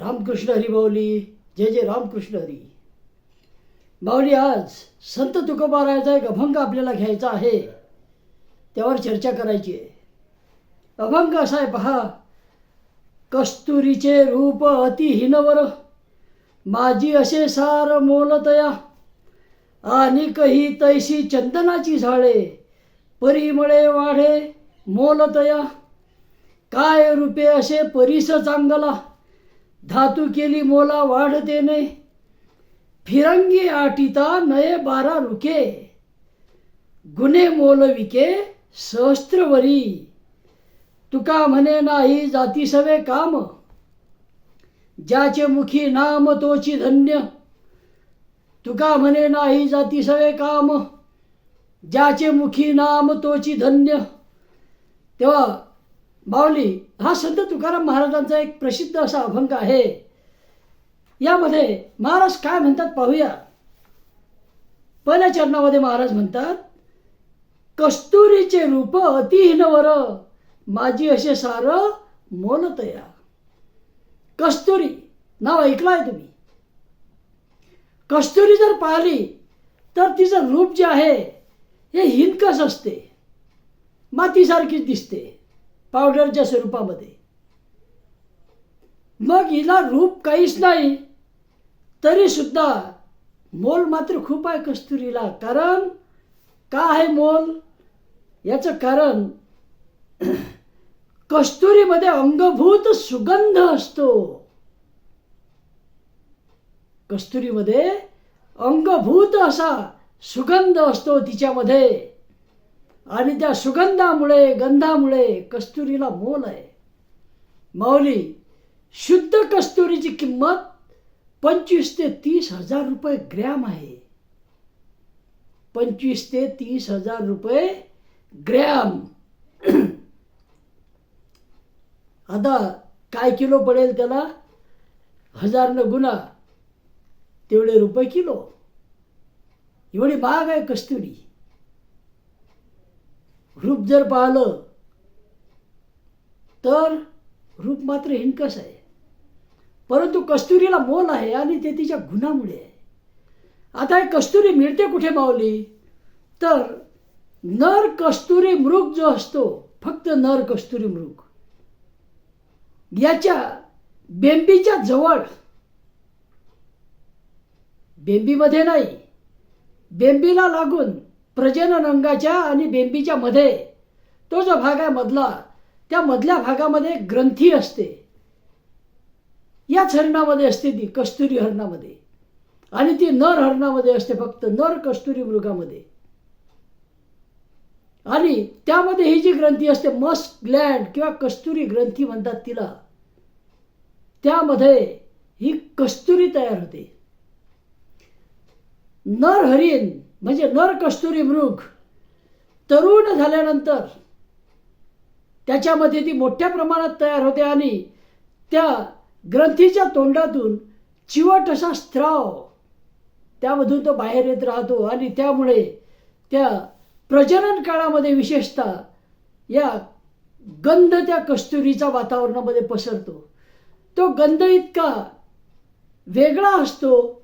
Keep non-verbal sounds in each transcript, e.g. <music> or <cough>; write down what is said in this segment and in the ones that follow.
रामकृष्ण हरी माऊली जय जय रामकृष्ण हरी. माऊली आज संत तुकोबारायाचा एक अभंग आपल्याला घ्यायचा आहे. त्यावर चर्चा करायची आहे. अभंग असा आहे पहा. कस्तुरीचे रूप अतिहीनवर माझी असे सार मोलतया. आणि कही तैशी चंदनाची झाडे परिमळे वाढे मोलतया. काय रूपे असे परिस चांगला धातू केली मोला वाढतेने फिरंगी आटिता नये बारा रुके. गुन्हे मोलविके सहस्त्रवरी. तुका म्हणे नाही जाती सवे काम. ज्याचे मुखी नाम तोची धन्य. तुका म्हणे नाही जाती सवे काम. ज्याचे मुखी नाम तोची धन्य. तेव्हा बावली हा संत तुकाराम महाराजांचा एक प्रसिद्ध असा अभंग आहे. यामध्ये महाराज काय म्हणतात पाहूया. पहिल्या चरणामध्ये महाराज म्हणतात कस्तुरीचे रूप अतिहीनवर माझी असे सार मोलतया कस्तुरी नाव ऐकलाय तुम्ही? कस्तुरी जर पाहिली तर तिचं रूप जे आहे हे हिनकस असते. मातीसारखीच दिसते. पावडरच्या स्वरूपामध्ये. मग हिला रूप काहीच नाही तरी सुद्धा मोल मात्र खूप आहे कस्तुरीला. कारण का आहे मोल? याचं कारण <clears throat> कस्तुरीमध्ये अंगभूत सुगंध असतो. कस्तुरीमध्ये अंगभूत असा सुगंध असतो तिच्यामध्ये. आणि त्या सुगंधामुळे गंधामुळे कस्तुरीला मोल आहे. माऊली शुद्ध कस्तुरीची किंमत पंचवीस ते तीस हजार रुपये ग्रॅम आहे. पंचवीस ते तीस हजार रुपये ग्रॅम. आता काय किलो पडेल त्याला? हजारनं गुन्हा तेवढे रुपये किलो. एवढी महाग आहे कस्तुरी. रूप जर पाहिलं तर रूप मात्र हिणकस आहे. परंतु कस्तुरीला मोल आहे आणि ते तिच्या गुणामुळे आहे. आता हे कस्तुरी मिळते कुठे मावली तर नर कस्तुरी मृग जो असतो फक्त नर कस्तुरी मृग. याच्या बेंबीच्या जवळ बेंबीमध्ये नाही बेंबीला लागून प्रजनन अंगाच्या आणि बेंबीच्या मध्ये. तो जो भाग आहे मधला त्या मधल्या भागामध्ये ग्रंथी असते. याच हरणामध्ये असते ती कस्तुरी हरणामध्ये. आणि ती नर हरणामध्ये असते फक्त नर कस्तुरी मृगामध्ये. आणि त्यामध्ये ही जी ग्रंथी असते मस्क ग्लँड किंवा कस्तुरी ग्रंथी म्हणतात तिला त्यामध्ये ही कस्तुरी तयार होते. नर हरिण म्हणजे नर कस्तुरी मृग तरुण झाल्यानंतर त्याच्यामध्ये ती मोठ्या प्रमाणात तयार होते आणि त्या ग्रंथीच्या तोंडातून चिवट असा स्त्राव त्यामधून तो बाहेर येत राहतो आणि त्यामुळे त्या प्रजनन काळामध्ये विशेषतः या गंध त्या कस्तुरीचा वातावरणामध्ये पसरतो. तो गंध इतका वेगळा असतो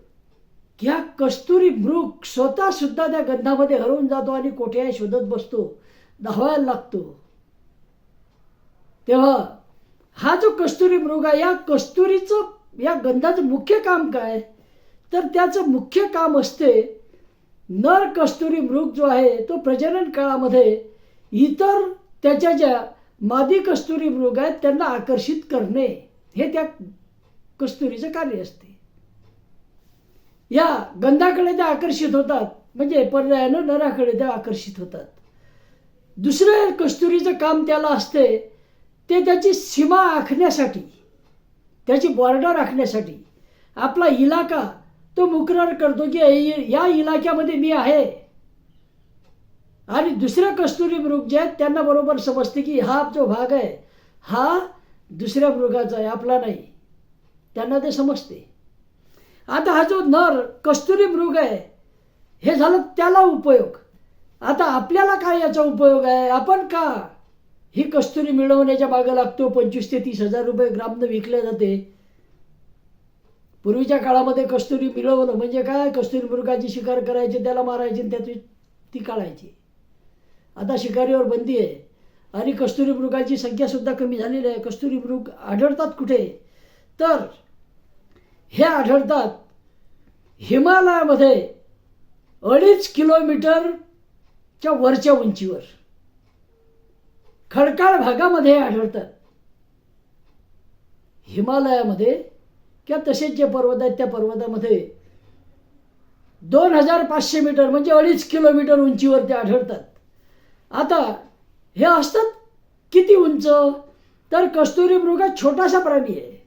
या कस्तुरी मृग स्वतः सुद्धा त्या गंधामध्ये हरवून जातो आणि कोठेही शोधत बसतो? धावायला लागतो. तेव्हा हा जो कस्तुरी मृग आहे या कस्तुरीचं या गंधाचं मुख्य काम काय? तर त्याचं मुख्य काम असते नर कस्तुरी मृग जो आहे तो प्रजनन काळामध्ये इतर त्याच्या ज्या मादी कस्तुरी मृग आहेत त्यांना आकर्षित करणे. हे त्या कस्तुरीचं कार्य असते. या गंधाकडे त्या आकर्षित होतात. म्हणजे पर्यायानं नराकडे त्या आकर्षित होतात. दुसरं कस्तुरीचं काम त्याला असते ते त्याची सीमा आखण्यासाठी त्याची बॉर्डर आखण्यासाठी. आपला इलाका तो मुकरार करतो की या इलाक्यामध्ये मी आहे. आणि दुसऱ्या कस्तुरी मृग जे आहेत त्यांना बरोबर समजते की हा जो भाग आहे हा दुसऱ्या मृगाचा आहे आपला नाही. त्यांना ते समजते. आता हा जो नर कस्तुरी मृग आहे हे झालं त्याला उपयोग. आता आपल्याला काय याचा उपयोग आहे? आपण का ही कस्तुरी मिळवण्याच्या मागं लागतो? पंचवीस ते तीस हजार रुपये ग्रामनं विकले जाते. पूर्वीच्या काळामध्ये कस्तुरी मिळवणं म्हणजे काय? कस्तुरी मृगाची शिकार करायची त्याला मारायची आणि त्यात ती काढायची. आता शिकारीवर बंदी आहे. आणि कस्तुरी मृगाची संख्यासुद्धा कमी झालेली आहे. कस्तुरी मृग आढळतात कुठे? तर हे आढळतात. हिमालयामध्ये अडीच किलोमीटरच्या वरच्या उंचीवर. खडकाळ भागामध्ये आढळतात हिमालयामध्ये किंवा तसेच जे पर्वत आहेत त्या पर्वतामध्ये दोन हजार पाचशे मीटर म्हणजे अडीच किलोमीटर उंचीवर ते आढळतात. आता हे असतात किती उंच? तर कस्तुरी मृग छोटासा प्राणी आहे.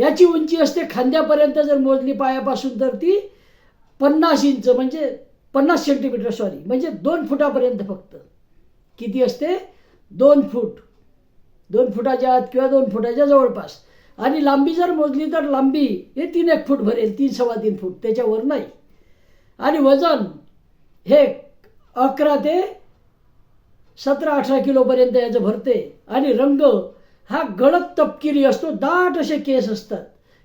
याची उंची असते खांद्यापर्यंत जर मोजली पायापासून तर ती पन्नास इंच म्हणजे पन्नास सेंटीमीटर सॉरी म्हणजे दोन फुटापर्यंत फक्त. किती असते? दोन फूट. दोन फुटाच्या आत किंवा दोन फुटाच्या जवळपास. आणि लांबी जर मोजली तर लांबी हे तीन एक फूट भरेल तीन सव्वा तीन फूट. त्याच्यावर नाही. आणि वजन हे अकरा ते सतरा अठरा किलोपर्यंत याचं भरते. आणि रंग हा गळत तपकिरी असतो दाट असे केस असतात.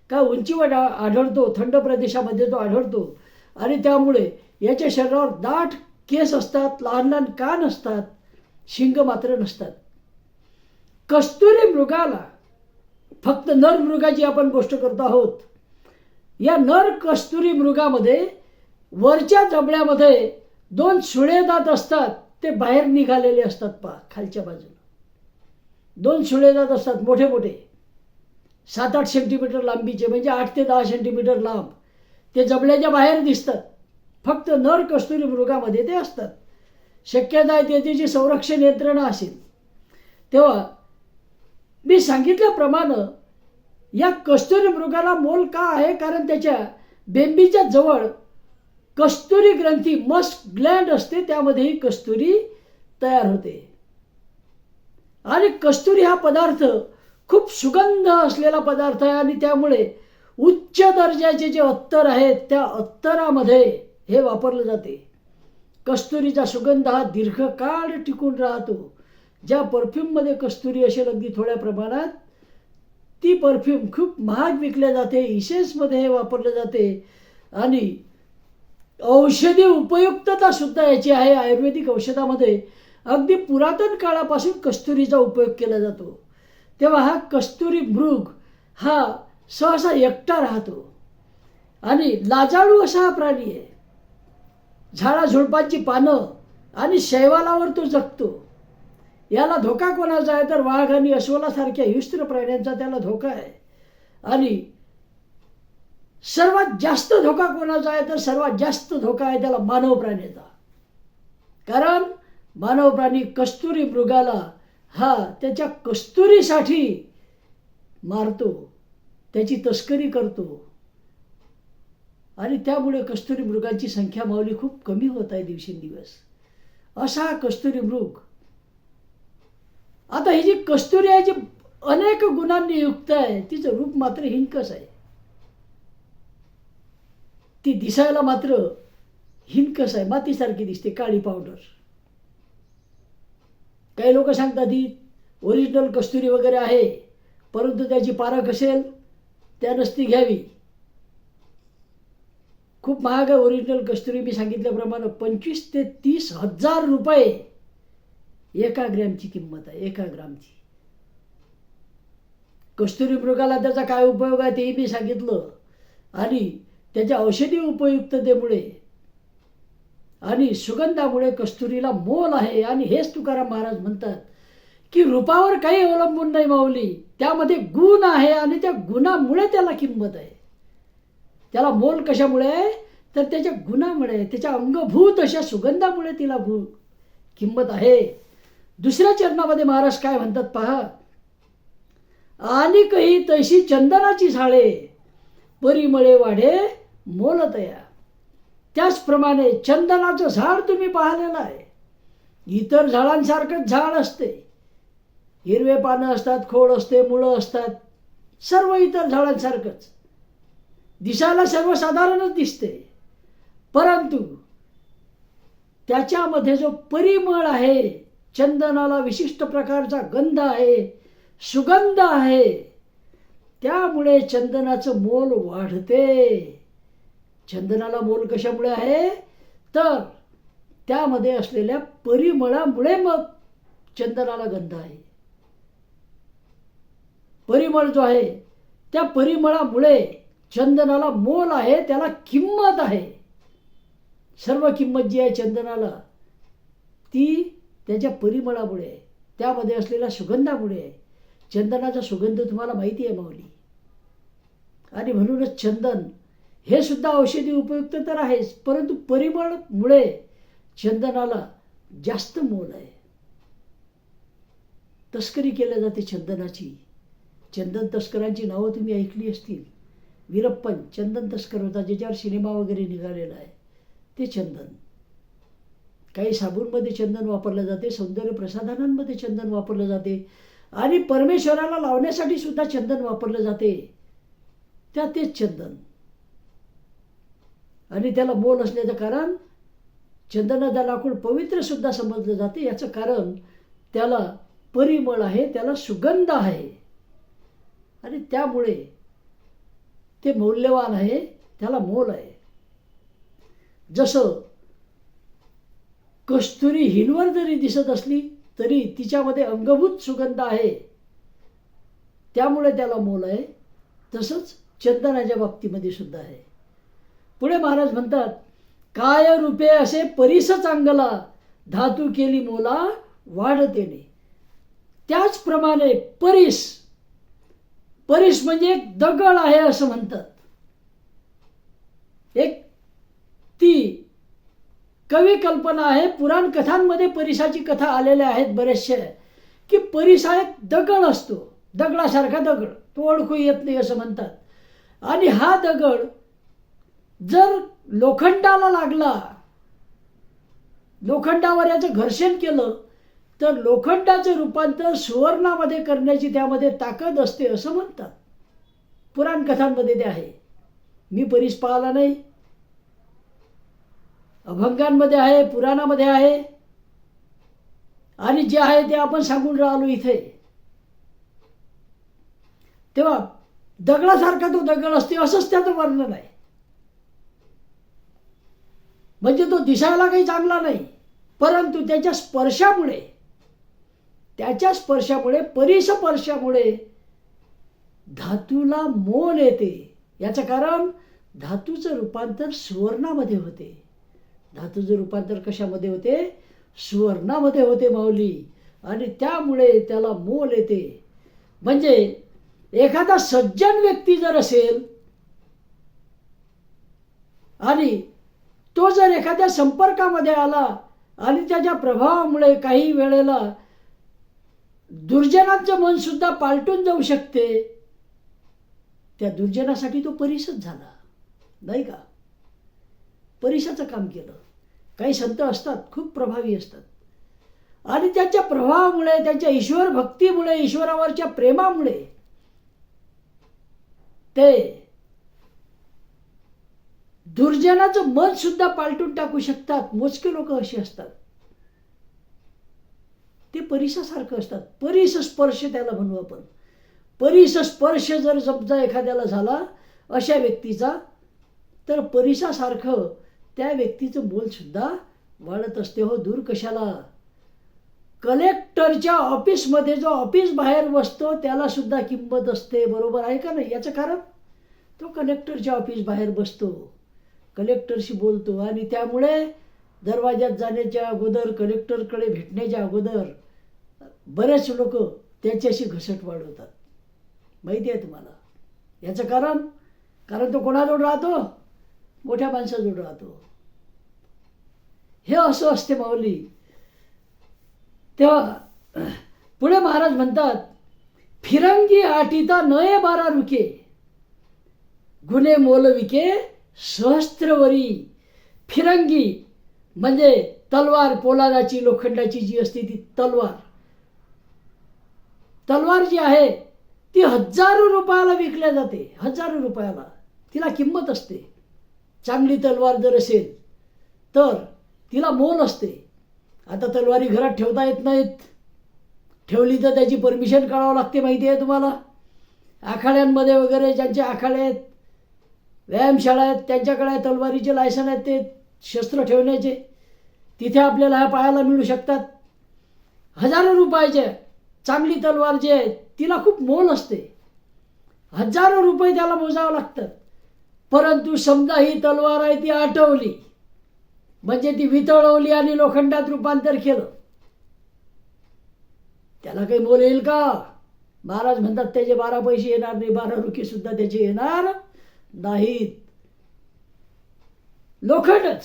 का उंचीवर आढळतो थंड प्रदेशामध्ये तो आढळतो. आणि त्यामुळे याच्या शरीरावर दाट केस असतात लहान लहान कान असतात शिंग मात्र नसतात. कस्तुरी मृगाला फक्त नर मृगाची आपण गोष्ट करत आहोत. या नर कस्तुरी मृगामध्ये वरच्या जबड्यामध्ये दोन सुळे दात असतात ते बाहेर निघालेले असतात पा खालच्या बाजूला. दोन सुळे असतात मोठे मोठे. सात आठ सेंटीमीटर लांबीचे म्हणजे आठ ते दहा सेंटीमीटर लांब. ते जबड्याच्या बाहेर दिसतात. फक्त नर कस्तुरी मृगामध्ये ते असतात. शक्यता आहे ते त्याची संरक्षण यंत्रणा असेल. तेव्हा मी सांगितल्याप्रमाणे या कस्तुरी मृगाला मोल का आहे? कारण त्याच्या बेंबीच्या जवळ कस्तुरी ग्रंथी मस्क ग्लँड असते त्यामध्येही कस्तुरी तयार होते. आणि कस्तुरी हा पदार्थ खूप सुगंध असलेला पदार्थ आहे आणि त्यामुळे उच्च दर्जाचे जे अत्तर आहेत त्या अत्तरामध्ये हे वापरलं जाते. कस्तुरीचा सुगंध हा दीर्घकाळ टिकून राहतो. ज्या परफ्यूममध्ये कस्तुरी असेल अगदी थोड्या प्रमाणात ती परफ्यूम खूप महाग विकल्या जाते इसेन्समध्ये हे वापरले जाते. आणि औषधी उपयुक्तता सुद्धा याची आहे. आयुर्वेदिक औषधामध्ये अगदी पुरातन काळापासून कस्तुरीचा उपयोग केला जातो. तेव्हा हा कस्तुरी मृग हा सहसा एकटा राहतो. आणि लाजाळू असा हा प्राणी आहे. झाडाझुडपांची पानं आणि शैवालावर तो जगतो. याला धोका कोणाचा आहे तर वाघ आणि अस्वलासारख्या हिस्त्र प्राण्यांचा त्याला धोका आहे. आणि सर्वात जास्त धोका कोणाचा आहे तर सर्वात जास्त धोका आहे त्याला मानव प्राण्याचा. कारण मानव प्राणी कस्तुरी मृगाला हा त्याच्या कस्तुरीसाठी मारतो त्याची तस्करी करतो. आणि त्यामुळे कस्तुरी मृगांची संख्या माऊली खूप कमी होत आहे दिवसेंदिवस. असा कस्तुरी मृग आता ही जी कस्तुरी आहे जी अनेक गुणांनी युक्त आहे तिचं रूप मात्र हिंकस आहे. ती दिसायला मात्र हिंकस आहे मातीसारखी दिसते काळी पावडर. काही लोक सांगतात ही ओरिजिनल कस्तुरी वगैरे आहे परंतु त्याची पारख असेल त्या नसती घ्यावी. खूप महाग आहे ओरिजिनल कस्तुरी मी सांगितल्याप्रमाणे पंचवीस ते तीस हजार रुपये एका ग्रॅमची किंमत आहे एका ग्रामची. कस्तुरी मृगाला त्याचा काय उपयोग आहे तेही मी सांगितलं. आणि त्याच्या औषधी उपयुक्ततेमुळे आणि सुगंधामुळे कस्तुरीला मोल आहे आणि हेच तुकाराम महाराज म्हणतात की रूपावर काही अवलंबून नाही माऊली. त्यामध्ये गुण आहे आणि त्या गुणामुळे त्याला किंमत आहे. त्याला मोल कशामुळे आहे? तर त्याच्या गुणामुळे त्याच्या अंगभूत अशा सुगंधामुळे तिला भू किंमत आहे. दुसऱ्या चरणामध्ये महाराज काय म्हणतात पहा? आणि काही तशी चंदनाची झाडे परिमळे वाढे मोलतया त्याचप्रमाणे चंदनाचं झाड तुम्ही पाहिलेलं आहे. इतर झाडांसारखंच झाड असते. हिरवे पानं असतात खोड असते मुळं असतात. सर्व इतर झाडांसारखंच. दिसायला सर्वसाधारणच दिसते. परंतु त्याच्यामध्ये जो परिमळ आहे चंदनाला विशिष्ट प्रकारचा गंध आहे सुगंध आहे त्यामुळे चंदनाचं मोल वाढते. चंदनाला मोल कशामुळे आहे? तर त्यामध्ये असलेल्या परिमळामुळे मग चंदनाला गंध आहे. परिमळ जो आहे त्या परिमळामुळे चंदनाला मोल आहे त्याला किंमत आहे. सर्व किंमत जी आहे चंदनाला ती त्याच्या परिमळामुळे त्यामध्ये असलेल्या सुगंधामुळे. आहे चंदनाचा सुगंध तुम्हाला माहिती आहे माऊली. आणि म्हणूनच चंदन हे सुद्धा औषधी उपयुक्त तर आहेच परंतु परिमळमुळे चंदनाला जास्त मोल आहे. तस्करी केल्या जाते चंदनाची चंदन तस्करांची नावं तुम्ही ऐकली असतील. वीरप्पन चंदन तस्कर होता ज्याच्यावर सिनेमा वगैरे निघालेला आहे. ते चंदन. काही साबूनमध्ये चंदन वापरलं जाते सौंदर्य प्रसाधनांमध्ये चंदन वापरलं जाते. आणि परमेश्वराला लावण्यासाठी सुद्धा चंदन वापरलं जाते. त्या तेच चंदन. आणि त्याला मोल असण्याचं कारण चंदनाचा लाकूड पवित्र सुद्धा समजलं जाते. याचं कारण त्याला परिमळ आहे त्याला सुगंध आहे. आणि त्यामुळे ते मौल्यवान आहे त्याला मोल आहे. जसं कस्तुरी हिनवर जरी दिसत असली तरी तिच्यामध्ये अंगभूत सुगंध आहे. त्यामुळे त्याला मोल आहे. तसंच चंदनाच्या बाबतीमध्ये सुद्धा आहे. पुढे महाराज म्हणतात काय रूपे असे परिस चांगला धातू केली मोला वाढतेने त्याचप्रमाणे परिस परिस म्हणजे एक दगड आहे असं म्हणतात. एक ती कवी कल्पना आहे पुराण कथांमध्ये परिसाची कथा आलेल्या आहेत बरेचशा की परिस हा एक दगड असतो. दगडासारखा दगड तो ओळखू येत नाही असं म्हणतात. आणि हा दगड जर लोखंडाला लागला लोखंडावर याचं घर्षण केलं तर लोखंडाचं रूपांतर सुवर्णामध्ये करण्याची त्यामध्ये ताकद असते असं म्हणतात. पुराण कथांमध्ये ते आहे. मी परीस पाहिला नाही. अभंगांमध्ये आहे पुराणामध्ये आहे. आणि जे आहे ते आपण सांगून राहिलो इथे. तेव्हा दगडासारखा तो दगड असते असंच त्याचं वर्णन आहे. म्हणजे तो दिसायला काही चांगला नाही. परंतु त्याच्या स्पर्शामुळे त्याच्या स्पर्शामुळे परिस्पर्शामुळे धातूला मोल येते. याचं कारण धातूचं रूपांतर सुवर्णामध्ये होते. धातूचं रूपांतर कशामध्ये होते? सुवर्णामध्ये होते माऊली. आणि त्यामुळे त्याला मोल येते. म्हणजे एखादा सज्जन व्यक्ती जर असेल आणि तो जर एखाद्या संपर्कामध्ये आला आणि त्याच्या प्रभावामुळे काही वेळेला दुर्जनांचं मन सुद्धा पालटून जाऊ शकते त्या दुर्जनासाठी तो परिसच झाला नाही का? परिसाचं काम केलं. काही संत असतात खूप प्रभावी असतात. आणि त्यांच्या प्रभावामुळे त्यांच्या ईश्वर भक्तीमुळे ईश्वरावरच्या प्रेमामुळे ते दुर्जनाचं मन सुद्धा पालटून टाकू शकतात. मोजके लोक अशी असतात. ते परिसासारखं असतात. परिस स्पर्श त्याला म्हणू आपण. परिस स्पर्श जर समजा एखाद्याला झाला अशा व्यक्तीचा तर परिसासारखं त्या व्यक्तीचं मोल सुद्धा वाढत असते हो दूर कशाला? कलेक्टरच्या ऑफिसमध्ये जो ऑफिस बाहेर बसतो त्याला सुद्धा किंमत असते. बरोबर आहे का नाही? याचं कारण? तो कलेक्टरच्या ऑफिस बाहेर बसतो. कलेक्टरशी बोलतो आणि त्यामुळे दरवाज्यात जाण्याच्या अगोदर कलेक्टरकडे भेटण्याच्या अगोदर बरेच लोक त्याच्याशी घसट वाढवतात. माहिती आहे तुम्हाला? याचं कारण? कारण तो कोणाजवळ राहतो? मोठ्या माणसाजवळ राहतो. हे असं असते माऊली. तेव्हा पुढे महाराज म्हणतात फिरंगी आटीता नये बारा रुके. गुन्हे मोलविके सहस्त्रवरी फिरंगी म्हणजे तलवार पोलादाची लोखंडाची जी असते ती तलवार. तलवार जी आहे ती हजारो रुपयाला विकल्या जाते हजारो रुपयाला. तिला किंमत असते. चांगली तलवार जर असेल तर तिला मोल असते. आता तलवारी घरात ठेवता येत नाहीत. ठेवली तर त्याची परमिशन काढावं लागते माहिती आहे तुम्हाला? आखाड्यांमध्ये वगैरे ज्यांचे आखाडे आहेत व्यायामशाळा आहेत त्यांच्याकडे तलवारीचे लायसन आहेत ते शस्त्र ठेवण्याचे. तिथे आपल्याला ह्या पाहायला मिळू शकतात. हजारो रुपयाचे चांगली तलवार जी आहे तिला खूप मोल असते. हजारो रुपये त्याला मोजावं लागतं परंतु समजा ही तलवार आहे ती आटवली. म्हणजे ती वितळवली आणि लोखंडात रूपांतर केलं. त्याला काही मोल येईल का? महाराज म्हणतात त्याचे बारा पैसे येणार नाही बारा रुखी सुद्धा त्याचे येणार नाहीत. लोखंडच.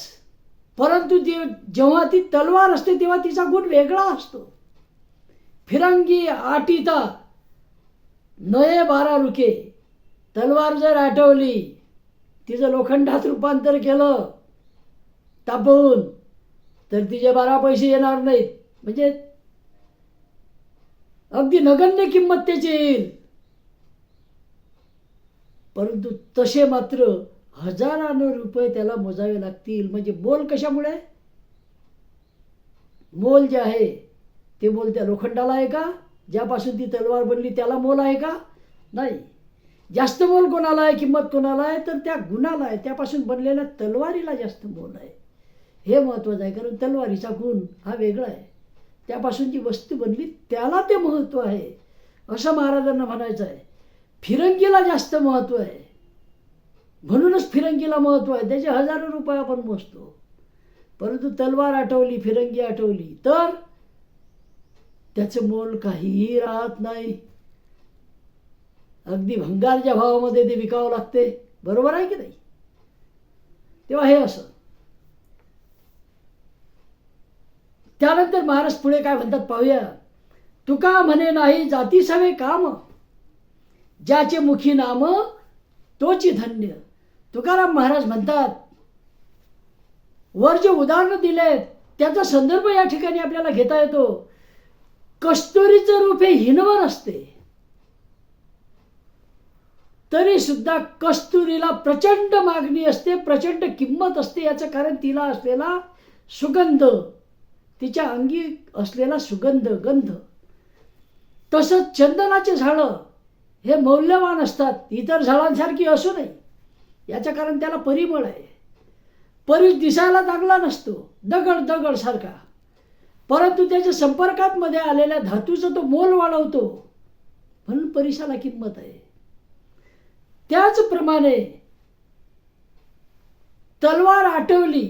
परंतु ती जेव्हा ती तलवार असते तेव्हा तिचा गुण वेगळा असतो. फिरंगी आटीता. नये बारा रुके. तलवार जर आठवली तिचं लोखंडात रूपांतर केलं तापवून तर तिचे बारा पैसे येणार नाहीत. म्हणजे अगदी नगण्य किंमत त्याची येईल. परंतु तसे मात्र हजारानं रुपये त्याला मोजावे लागतील. म्हणजे मोल कशामुळे? मोल जे आहे ते मोल त्या लोखंडाला आहे का? ज्यापासून ती तलवार बनली त्याला मोल आहे का? नाही. जास्त मोल कोणाला आहे? किंमत कोणाला आहे? तर त्या गुणाला आहे. त्यापासून बनलेल्या तलवारीला जास्त मोल आहे. हे महत्त्वाचं आहे. कारण तलवारीचा गुण हा वेगळा आहे. त्यापासून जी वस्तू बनली त्याला ते महत्त्व आहे. असं महाराजांना म्हणायचं आहे. फिरंगीला जास्त महत्त्व आहे. म्हणूनच फिरंगीला महत्त्व आहे. त्याचे हजारो रुपये आपण मोजतो. परंतु तलवार आठवली फिरंगी आठवली तर त्याचं मोल काहीही राहत नाही. अगदी भंगारच्या भावामध्ये ते विकावं लागते. बरोबर आहे की नाही? तेव्हा हे असं. त्यानंतर महाराज पुढे काय म्हणतात पाहूया? तुका म्हणे नाही जाती सवे काम. ज्याचे मुखी नाम तोची धन्य. तुकाराम महाराज म्हणतात वर जे उदाहरण दिलेत त्याचा संदर्भ या ठिकाणी आपल्याला घेता येतो. कस्तुरीचं रूप हे हिनवर असते. तरी सुद्धा कस्तुरीला प्रचंड मागणी असते प्रचंड किंमत असते याचं कारण तिला असलेला सुगंध तिच्या अंगी असलेला सुगंध गंध. तसंच चंदनाचे झाडं हे मौल्यवान असतात इतर झाडांसारखी असू नये. याचं कारण त्याला परिमळ आहे. परीस दिसायला चांगला नसतो दगड दगड सारखा. परंतु त्याच्या संपर्कात मध्ये आलेल्या धातूचं तो मोल वाढवतो म्हणून परिसाला किंमत आहे. त्याचप्रमाणे तलवार आठवली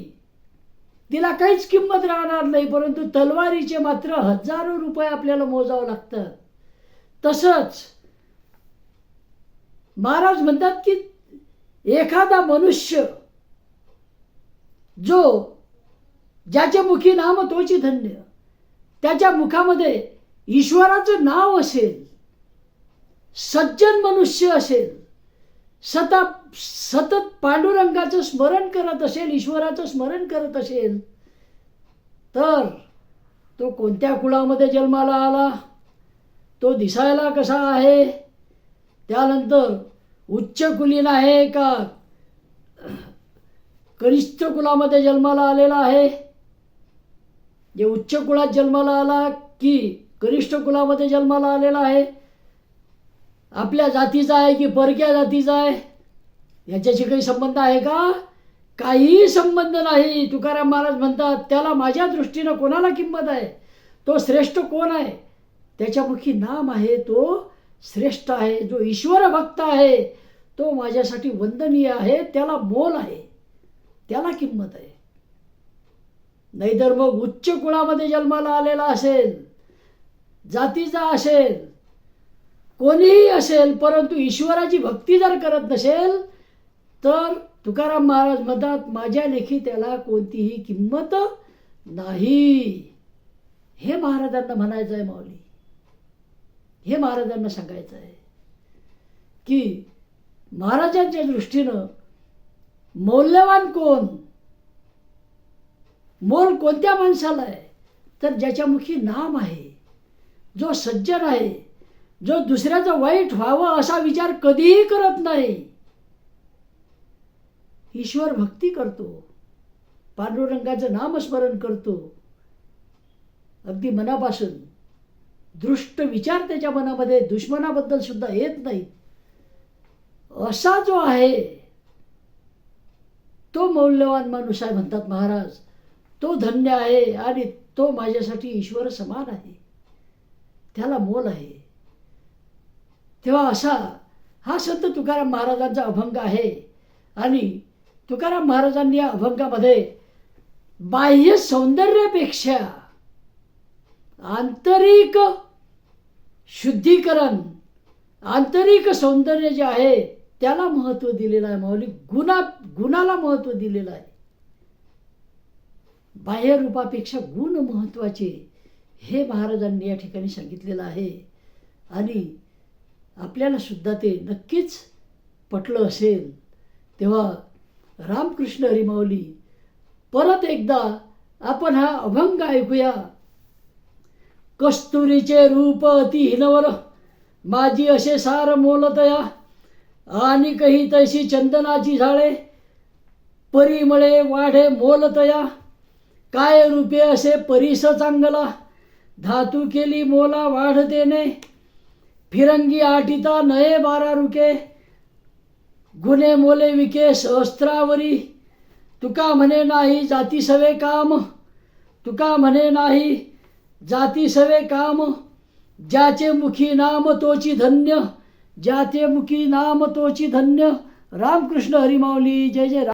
तिला काहीच किंमत राहणार नाही परंतु तलवारीचे मात्र हजारो रुपये आपल्याला मोजावं लागतात. तसंच महाराज म्हणतात की एखादा मनुष्य जो ज्याच्या मुखी नाम तोची धन्य त्याच्या मुखामध्ये ईश्वराचं नाव असेल सज्जन मनुष्य असेल सतत सतत पांडुरंगाचं स्मरण करत असेल ईश्वराचं स्मरण करत असेल तर तो कोणत्या कुळामध्ये जन्माला आला? तो दिसायला कसा आहे? त्यानंतर उच्च कुलीन आहे का? कनिष्ठ कुलामध्ये जन्माला आलेला आहे? जे उच्च कुळात जन्माला आला की कनिष्ठ कुलामध्ये जन्माला आलेला आहे? आपल्या जातीचा आहे की परक्या जातीचा आहे? याच्याशी काही संबंध आहे का? काही संबंध नाही. तुकाराम महाराज म्हणतात त्याला माझ्या दृष्टीनं कोणाला किंमत आहे? तो श्रेष्ठ कोण आहे? त्याच्यामुखी नाम आहे तो श्रेष्ठ आहे जो ईश्वर भक्त आहे तो माझ्यासाठी वंदनीय आहे त्याला मोल आहे त्याला किंमत आहे. नाहीतर मग उच्च कुळामध्ये जन्माला आलेला असेल जातीचा असेल कोणीही असेल परंतु ईश्वराची भक्ती जर करत नसेल तर तुकाराम महाराज म्हणतात माझ्या लेखी त्याला कोणतीही किंमत नाही. हे महाराजांना म्हणायचं आहे माऊली. हे महाराजांना सांगायचं आहे की महाराजांच्या दृष्टीनं मौल्यवान कोण? मोल कोणत्या माणसाला आहे? तर ज्याच्यामुखी नाम आहे जो सज्जन आहे जो दुसऱ्याचं वाईट व्हावं असा विचार कधीही करत नाही. ईश्वर भक्ती करतो पांडुरंगाचं नामस्मरण करतो. अगदी मनापासून दृष्ट विचार त्याच्या मनामध्ये दुश्मनाबद्दल सुद्धा येत नाहीत. असा जो आहे तो मौल्यवान माणूस आहे म्हणतात महाराज. तो धन्य आहे आणि तो माझ्यासाठी ईश्वर समान आहे. त्याला मोल आहे. तेव्हा असा हा संत तुकाराम महाराजांचा अभंग आहे. आणि तुकाराम महाराजांनी या अभंगामध्ये बाह्य सौंदर्यापेक्षा आंतरिक शुद्धीकरण आंतरिक सौंदर्य जे आहे त्याला महत्त्व दिलेलं आहे. माऊली गुणा गुणाला महत्त्व दिलेलं आहे. बाह्य रूपापेक्षा गुण महत्त्वाचे हे महाराजांनी या ठिकाणी सांगितलेलं आहे. आणि आपल्याला सुद्धा ते नक्कीच पटलं असेल. तेव्हा रामकृष्ण हरिमावली परत एकदा आपण हा अभंग ऐकूया. कस्तुरीचे रूप अति हिनवर माझी असे सार मोलतया. आणि काही तशी चंदनाची झाडे परिमळे वाढे मोलतया. काय रूपे असे परिस चांगला. धातू केली मोला वाढ देणे. फिरंगी आटिता नये बारा रुके. गुन्हे मोले विके सहस्त्रावरी तुका म्हणे नाही जाती सवे काम. तुका म्हणे नाही जाती सवे काम ज्याचे मुखी नाम तोची धन्य ज्याचे मुखी नाम तोची धन्य. रामकृष्ण हरिमावली जय जय राम.